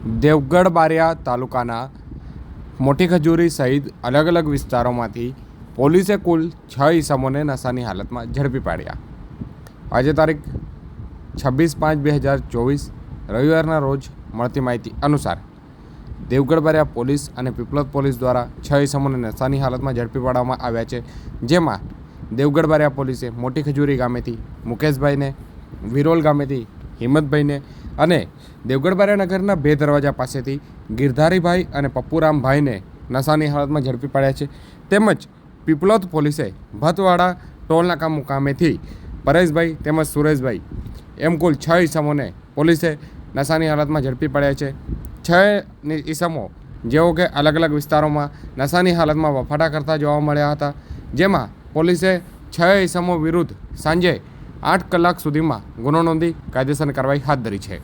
દેવગઢ બારિયા તાલુકાના મોટી ખજૂરી સહિત અલગ અલગ વિસ્તારોમાંથી પોલીસે કુલ છ ઈસમોને નશાની હાલતમાં ઝડપી પાડ્યા. આજે તારીખ છવ્વીસ પાંચ બે હજાર ચોવીસ, રવિવારના રોજ મળતી માહિતી અનુસાર દેવગઢ બારિયા પોલીસ અને પીપલોદ પોલીસ દ્વારા છ ઈસમોને નશાની હાલતમાં ઝડપી પાડવામાં આવ્યા છે, જેમાં દેવગઢ બારિયા પોલીસે મોટી ખજૂરી ગામેથી મુકેશભાઈને, વિરોલ ગામેથી હિંમતભાઈને અને દેવગઢ બારિયા નગરના બે દરવાજા પાસેથી ગિરધારીભાઈ અને પપ્પુરામભાઈને નશાની હાલતમાં ઝડપી પાડ્યા છે. તેમજ પીપલોદ પોલીસે ભતવાડા ટોલનાકા મુકામેથી પરેશભાઈ તેમજ સુરેશભાઈ એમ કુલ છ ઈસમોને પોલીસે નશાની હાલતમાં ઝડપી પાડ્યા છે. છ ઈસમો જેઓ કે અલગ અલગ વિસ્તારોમાં નશાની હાલતમાં વફાટા કરતા જોવા મળ્યા હતા. જેમાં પોલીસે છ ઈસમો વિરુદ્ધ સાંજે આઠ કલાક સુધીમાં ગુનો નોંધી કાયદેસરની કાર્યવાહી હાથ ધરી છે.